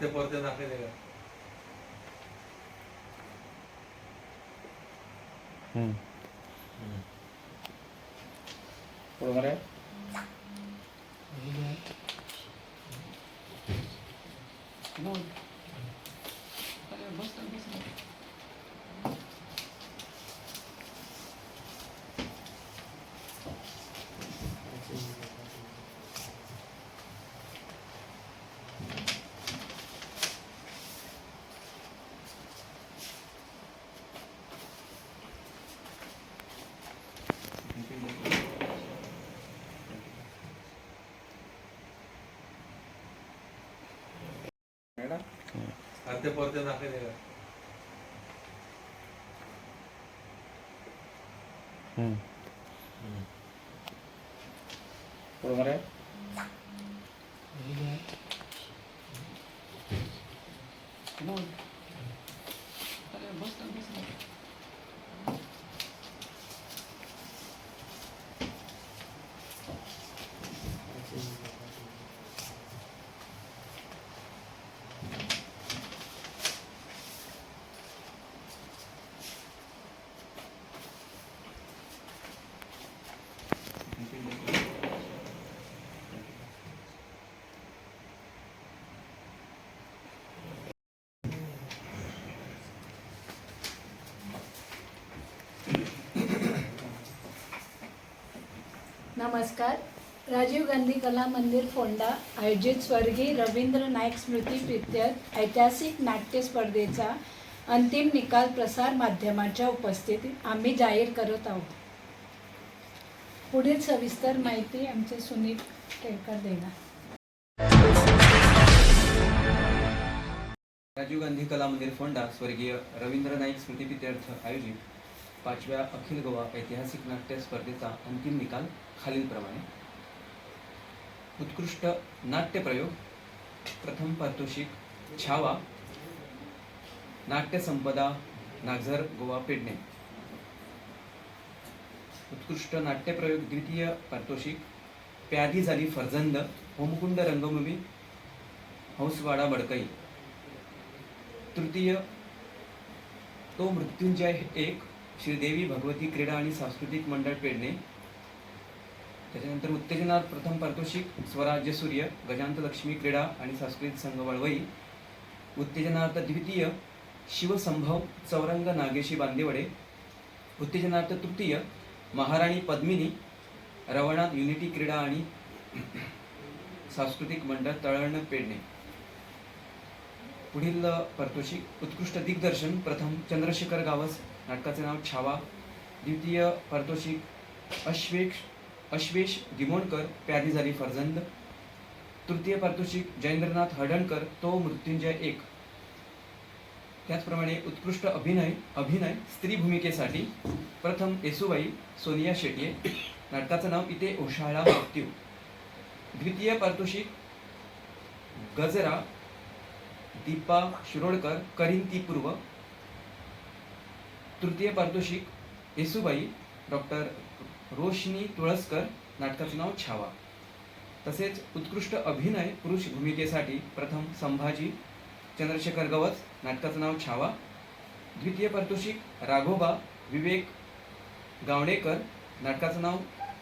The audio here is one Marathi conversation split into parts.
खाते परते दाखले का? पुढं बरं मॅडम হাতে পড়তে নাকে দেবে হুম। হুম नमस्कार. राजीव गांधी कला मंदिर फोंडा आयोजित स्वर्गीय रवींद्र नाईक स्मृती प्रित्यर्थ ऐतिहासिक नाट्य स्पर्धेचा अंतिम निकाल प्रसार माध्यमाच्या उपस्थितीत आम्ही जाहीर करत आहोत. पुढील सविस्तर माहिती आमचे सुनील केळकर देणार. राजीव गांधी कला मंदिर फोंडा स्वर्गीय रवींद्र नाईक स्मृती प्रित्यर्थ आयोजित पाचव्या अखिल गोवा ऐतिहासिक नाट्य स्पर्धेचा अंतिम निकाल खालीलप्रमाणे. उत्कृष्ट नाट्यप्रयोग प्रथम पारितोषिक छावा नाट्यसंपदा नागझर गोवा पेडणे. उत्कृष्ट नाट्यप्रयोग द्वितीय पारितोषिक प्यादी झाली फरजंद होमकुंड रंगभूमी हंसवाडा बडकई. तृतीय तो मृत्युंजय एक श्रीदेवी भगवती क्रीडा आणि सांस्कृतिक मंडळ पेडणे. त्याच्यानंतर उत्तेजनात प्रथम पारितोषिक स्वराज्य सूर्य गजांत लक्ष्मी क्रीडा आणि सांस्कृतिक संघ वळवई. उत्तेजनार्थ द्वितीय शिवसंभव चौरंग नागेशी बांदेवडे. उत्तेजनार्थ तृतीय महाराणी पद्मिनी रवणात युनिटी क्रीडा आणि सांस्कृतिक मंडळ तळण पेडणे. पुढील पारितोषिक उत्कृष्ट दिग्दर्शन प्रथम चंद्रशेखर गावस नाटकाचे नाव छावा. द्वितीय पारितोषिक अश्वेश अश्वेश गिमोणकर प्यादी झाली फरजंद. तृतीय पारितोषिक जयेंद्रनाथ हडणकर तो मृत्युंजय एक. त्याचप्रमाणे उत्कृष्ट अभिनय अभिनय स्त्री भूमिकेसाठी प्रथम येसुबाई सोनिया शेट्ये नाटकाचं नाव इथे ओशाळा मृत्यू. द्वितीय पारितोषिक गजरा दीपा शिरोडकर करिंती पूर्व. तृतीय पारितोषिक येसुबाई डॉक्टर रोशनी तुळसकर नाटकाचं नाव छावा. तसेच उत्कृष्ट अभिनय पुरुष भूमिकेसाठी प्रथम संभाजी चंद्रशेखर गवस नाटकाचं नाव छावा. द्वितीय पारितोषिक राघोबा विवेक गावडेकर नाटकाचं नाव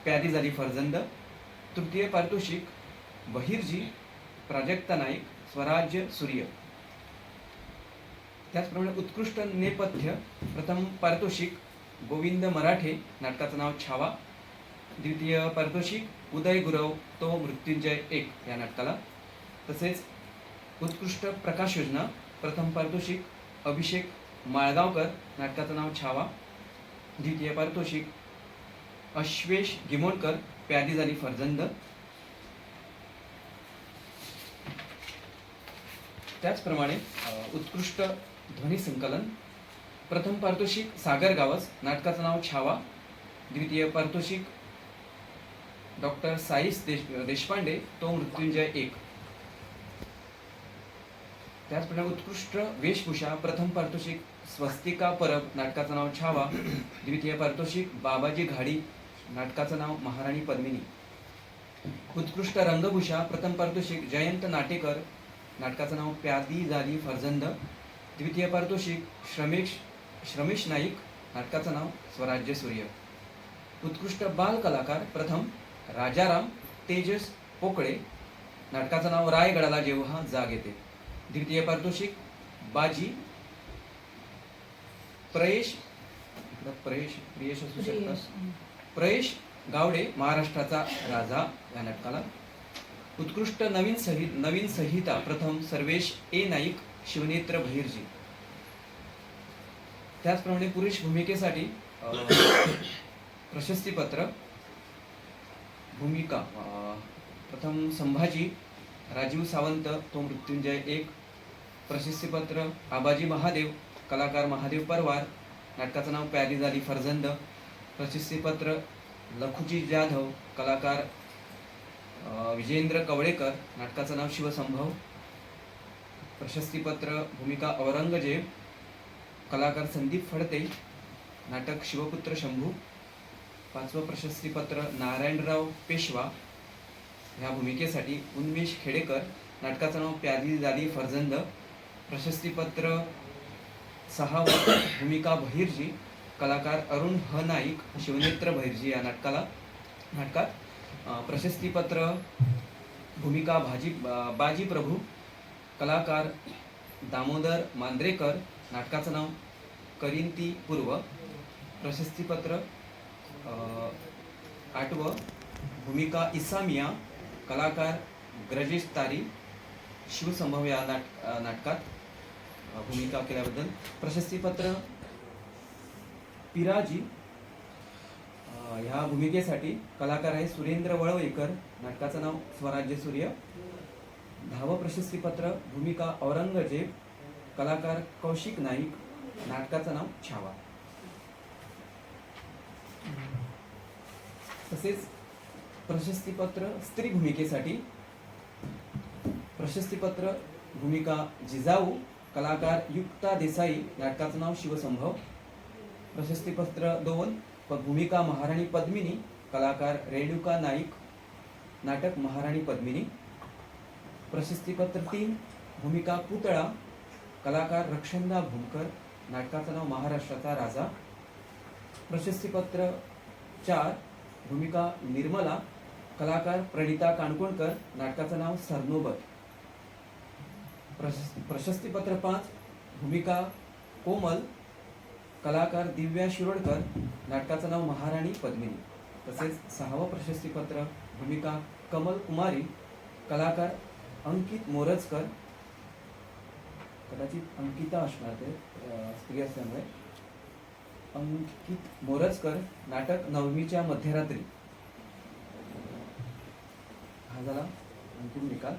प्यादी झाली फरजंद. तृतीय पारितोषिक बहिर्जी प्राजक्ता नाईक स्वराज्य सूर्य. त्याचप्रमाणे उत्कृष्ट नेपथ्य प्रथम पारितोषिक गोविंद मराठे नाटकाचं नाव छावा. द्वितीय पारितोषिक उदय गुरव तो मृत्युंजय एक या नाटकाला. तसेच उत्कृष्ट प्रकाश योजना प्रथम पारितोषिक अभिषेक माळगावकर नाटकाचं नाव छावा. द्वितीय पारितोषिक अश्वेश गिमोणकर प्यादी झाली फरजंद. त्याचप्रमाणे उत्कृष्ट ध्वनी संकलन. प्रथम पारितोषिक सागर गावस नाटकाचं नाव छावा. द्वितीय पारितोषिक डॉक्टर साईस देश देशपांडे तो मृत्युंजय एक. त्याचप्रमाणे उत्कृष्ट वेशभूषा प्रथम पारितोषिक स्वस्तिका परब नाटकाचं नाव छावा. द्वितीय पारितोषिक बाबाजी घाडी नाटकाचं नाव महाराणी पद्मिनी. उत्कृष्ट रंगभूषा प्रथम पारितोषिक जयंत नाटेकर नाटकाचं नाव प्यादी झाली फर्जंद. द्वितीय पारितोषिक श्रमेश श्रमेश नाईक नाटकाचं नाव स्वराज्य सूर्य. उत्कृष्ट बाल कलाकार प्रथम राजाराम तेजस पोकळे. नाटकाचं नाव रायगडाला जेव्हा जाग येते. द्वितीय पारितोषिक बाजी प्रयेश प्रयेश प्रियेश असू शकतात. प्रयेश गावडे महाराष्ट्राचा राजा या नाटकाला उत्कृष्ट नवीन संहित नवीन संहिता प्रथम सर्वेश ए नाईक शिवनेत्र बहिर्जी त्याचप्रमाणे पुरुष भूमिकेसाठी प्रशस्तीपत्र भूमिका प्रथम संभाजी राजीव सावंत तो मृत्युंजय एक प्रशस्तीपत्र आबाजी महादेव कलाकार महादेव परवार नाटकाचं नाव प्यारी झाली फरजंद प्रशस्तीपत्र लखुजी जाधव कलाकार विजेंद्र कवळेकर नाटकाचं नाव शिवसंभव प्रशस्तीपत्र भूमिका औरंगजेब कलाकार संदीप फडते नाटक शिवपुत्र शंभू पाचवं प्रशस्तीपत्र नारायणराव पेशवा. ह्या भूमिकेसाठी उन्मेष खेडेकर नाटकाचं नाव प्यादी दादी फरजंद प्रशस्तीपत्र सहावं भूमिका बहिर्जी कलाकार अरुण ह नाईक शिवनेत्र बहिर्जी या नाटकाला नाटकात प्रशस्तीपत्र भूमिका भाजी बाजी प्रभू कलाकार दामोदर मांद्रेकर नाटकाचं नाव करिंती पूर्व प्रशस्तीपत्र आठव आठवं भूमिका इसामिया कलाकार ग्रजेश तारी शिवसंभव या नाट नाटकात भूमिका केल्याबद्दल प्रशस्तीपत्र पिराजी या भूमिकेसाठी कलाकार आहे सुरेंद्र वळवईकर. नाटकाचं नाव स्वराज्य सूर्य. धाव प्रशस्तीपत्र भूमिका औरंगजेब. कलाकार कौशिक नाईक. नाटकाचं नाव छावा. तसेच प्रशस्तीपत्र स्त्री भूमिकेसाठी प्रशस्तीपत्र भूमिका जिजाऊ. कलाकार युक्ता देसाई. नाटकाचं नाव शिवसंभव. प्रशस्तीपत्र दोन भूमिका महाराणी पद्मिनी कलाकार रेणुका नाईक नाटक महाराणी पद्मिनी प्रशस्तीपत्र तीन भूमिका पुतळा कलाकार रक्षंदा भूमकर नाटकाचं नाव महाराष्ट्राचा राजा प्रशस्तीपत्र चार भूमिका निर्मला कलाकार प्रणिता काणकोणकर नाटकाचं नाव सरनोबत. प्रशस्तीपत्र पाच भूमिका कोमल कलाकार दिव्या शिरोडकर नाटकाचं नाव महाराणी पद्मिनी तसेच सहावं प्रशस्तीपत्र भूमिका कमल कुमारी कलाकार अंकित मोरजकर कदाचित अंकिता असणार ते स्त्री असल्यामुळे अंकित मोरजकर नाटक नवमीच्या मध्यरात्री. हा झाला अंतिम निकाल.